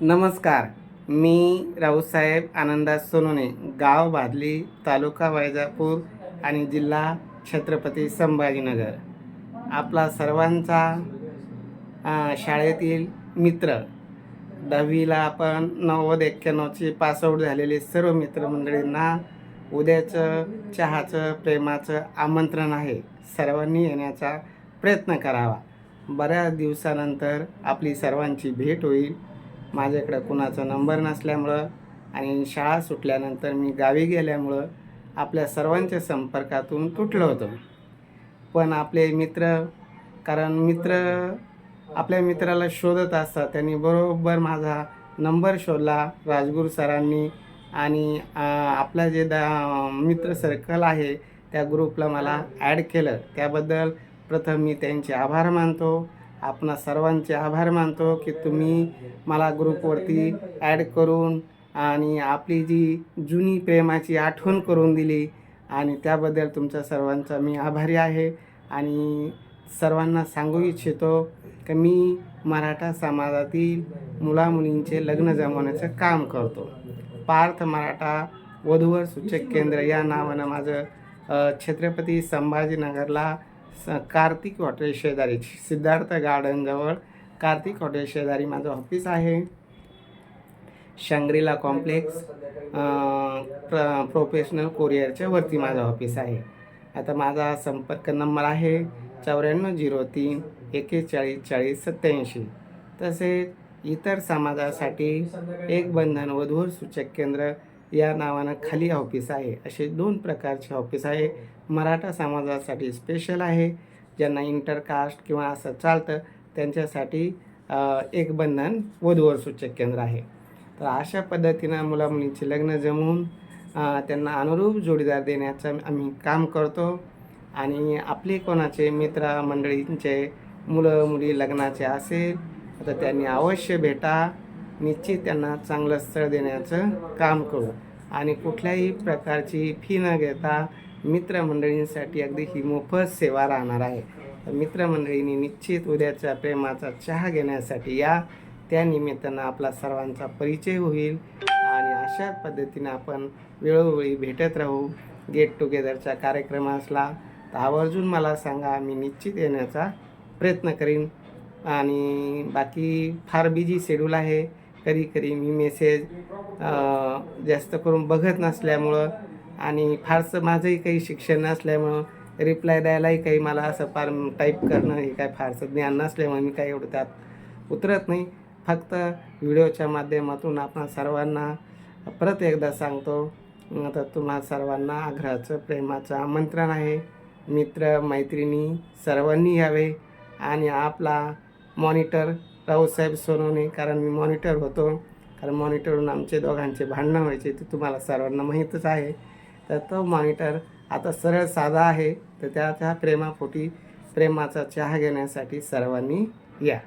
नमस्कार मी राऊसाहेब आनंदा सोनोने गाव भादली तालुका वैजापूर आणि जिल्हा छत्रपती संभाजीनगर. आपला सर्वांचा शाळेतील मित्र दहावीला आपण नव्वद एक्क्याण्णवची पासआउट झालेले सर्व मित्रमंडळींना उद्याचं चहाचं प्रेमाचं आमंत्रण आहे. सर्वांनी येण्याचा प्रयत्न करावा. बऱ्याच दिवसानंतर आपली सर्वांची भेट होईल. माझ्याकडं कुणाचा नंबर नसल्यामुळं आणि शाळा सुटल्यानंतर मी गावी गेल्यामुळं आपल्या सर्वांच्या संपर्कातून तुटलं होतं. पण आपले मित्र कारण मित्र आपल्या मित्राला शोधत असतात त्यांनी बरोबर माझा नंबर शोधला राजगुरू सरांनी आणि आपला जे दा मित्र सर्कल आहे त्या ग्रुपला मला ॲड केलं. त्याबद्दल प्रथम मी त्यांचे आभार मानतो. आपणा सर्वांचे आभार मानतो की तुम्ही मला ग्रुपवरती ॲड करून आणि आपली जी जुनी प्रेमाची आठवण करून दिली आणि त्याबद्दल तुमच्या सर्वांचा मी आभारी आहे. आणि सर्वांना सांगू इच्छितो की मी मराठा समाजातील मुलामुलींचे लग्न जमवण्याचं काम करतो. पार्थ मराठा वधूवर सूचक केंद्र या नावानं माझं छत्रपती संभाजीनगरला स कार्तिक हॉटेल शेजारी. सिद्धार्थ गार्डनजवळ कार्तिक हॉटेल शेजारी माझं ऑफिस आहे. शंग्रीला कॉम्प्लेक्स प्र प्रोफेशनल कोरिअरच्या वरती माझं ऑफिस आहे. आता माझा संपर्क नंबर आहे चौऱ्याण्णव झिरो तीन एकेचाळीस चाळीस सत्याऐंशी तसेच इतर समाजासाठी एक बंधन वधूर सूचक केंद्र या नावानं खाली ऑफिस आहे. असे दोन प्रकारचे ऑफिस आहे. मराठा समाजासाठी स्पेशल आहे. ज्यांना इंटरकास्ट किंवा असं चालतं त्यांच्यासाठी एक बंधन वधूवर सूचक केंद्र आहे. तर अशा पद्धतीनं मुलामुलींचे लग्न जमवून त्यांना अनुरूप जोडीदार देण्याचं आम्ही काम करतो. आणि आपले कोणाचे मित्र मंडळींचे मुलं मुली लग्नाचे असेल तर त्यांनी अवश्य भेटा. निश्चित त्यांना चांगलं स्थळ देण्याचं काम करू. आणि कुठल्याही प्रकारची फी न घेता मित्रमंडळींसाठी अगदी ही मोफत सेवा राहणार आहे. तर मित्रमंडळींनी निश्चित उद्याच्या प्रेमाचा चहा घेण्यासाठी या. त्या निमित्तानं आपला सर्वांचा परिचय होईल. आणि अशा पद्धतीनं आपण वेळोवेळी भेटत राहू. गेट टुगेदरचा कार्यक्रम असला तर आवर्जून मला सांगा मी निश्चित येण्याचा प्रयत्न करीन. आणि बाकी फार बिजी शेड्यूल आहे. कधी कधी मी मेसेज जास्त करून बघत नसल्यामुळं आणि फारसं माझंही काही शिक्षण नसल्यामुळं रिप्लाय द्यायलाही काही मला असं फार टाईप करणं हे काय फारसं ज्ञान नसल्यामुळे मी काही एवढं त्यात उतरत नाही. फक्त व्हिडिओच्या माध्यमातून आपण सर्वांना परत एकदा सांगतो तर तुम्हा सर्वांना आग्रहाचं प्रेमाचं आमंत्रण आहे. मित्र मैत्रिणी सर्वांनी यावे आणि आपला मॉनिटर राऊसाहेब सोनवणे कारण मी मॉनिटर होतो. कारण मॉनिटरहून आमचे दोघांचे भांडणं व्हायचे ते तुम्हाला सर्वांना माहीतच आहे. तर तो मॉनिटर आता सरळ साधा आहे. तर त्या त्या प्रेमापोटी प्रेमाचा चहा घेण्यासाठी सर्वांनी या.